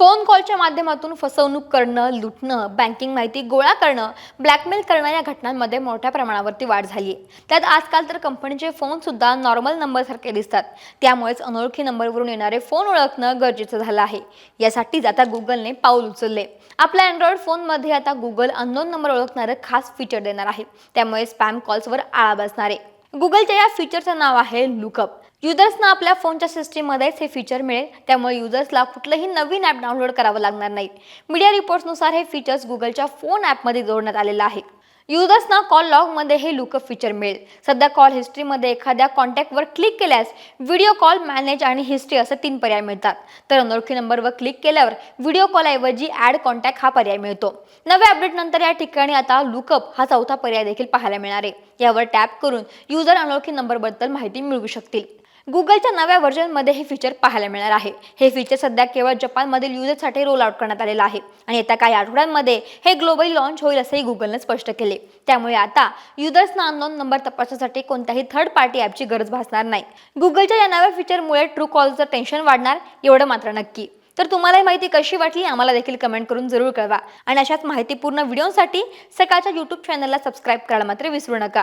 Phone कॉलच्या माध्यमातून फसवणूक करणं लुटणं बँकिंग माहिती गोळा करणं ब्लॅकमेल करणं या घटनांमध्ये मोठ्या प्रमाणावरती वाढ झाली आहे त्यात आजकाल तर कंपनीचे फोन सुद्धा नॉर्मल नंबरसारखे दिसतात. त्यामुळेच अनोळखी नंबरवरून येणारे फोन ओळखणं गरजेचं झालं आहे. यासाठीच आता गुगलने पाऊल उचलले आपल्या अँड्रॉइड फोनमध्ये आता गुगल अननोन नंबर ओळखणारं खास फीचर देणार आहे. त्यामुळे स्पॅम कॉल्सवर आळा बसणार. आहे गुगलच्या या फीचरचं नाव आहे लुकअप. युजर्सना आपल्या फोनच्या सिस्टीममध्येच हे फीचर मिळेल. त्यामुळे युजर्सला कुठलंही नवीन ॲप डाउनलोड करावं लागणार नाही. मीडिया रिपोर्ट्सनुसार हे फीचर्स गुगलच्या फोन ॲपमध्ये जोडण्यात आलेलं आहे. युजर्सना कॉल लॉगमध्ये हे लुकअप फीचर मिळेल. सध्या कॉल हिस्ट्रीमध्ये एखाद्या कॉन्टॅक्टवर क्लिक केल्यास व्हिडिओ कॉल मॅनेज आणि हिस्ट्री असे तीन पर्याय मिळतात. तर अनोळखी नंबरवर क्लिक केल्यावर व्हिडिओ कॉलऐवजी ॲड कॉन्टॅक्ट हा पर्याय मिळतो. नव्या अपडेटनंतर या ठिकाणी आता लुकअप हा चौथा पर्याय देखील पाहायला मिळणार आहे. यावर टॅप करून युजर अनोळखी नंबरबद्दल माहिती मिळवू शकतील. गुगलच्या नव्या व्हर्जनमध्ये हे फीचर पाहायला मिळणार आहे. हे फीचर सध्या केवळ जपानमधील युजर्ससाठी रोल आउट करण्यात आलेलं आहे. आणि येत्या काही आठवड्यांमध्ये हे ग्लोबली लॉन्च होईल असंही गुगलनं स्पष्ट केले. त्यामुळे आता युजर्सना अननोन नंबर तपासण्यासाठी कोणत्याही थर्ड पार्टी ॲपची गरज भासणार नाही. गुगलच्या या नव्या फीचरमुळे ट्रू कॉलचं टेन्शन वाढणार एवढं मात्र नक्की. तर तुम्हाला ही माहिती कशी वाटली आम्हाला देखील कमेंट करून जरूर कळवा. आणि अशाच माहितीपूर्ण व्हिडिओसाठी सकाळच्या यूट्यूब चॅनलला सबस्क्राईब करायला मात्र विसरू नका.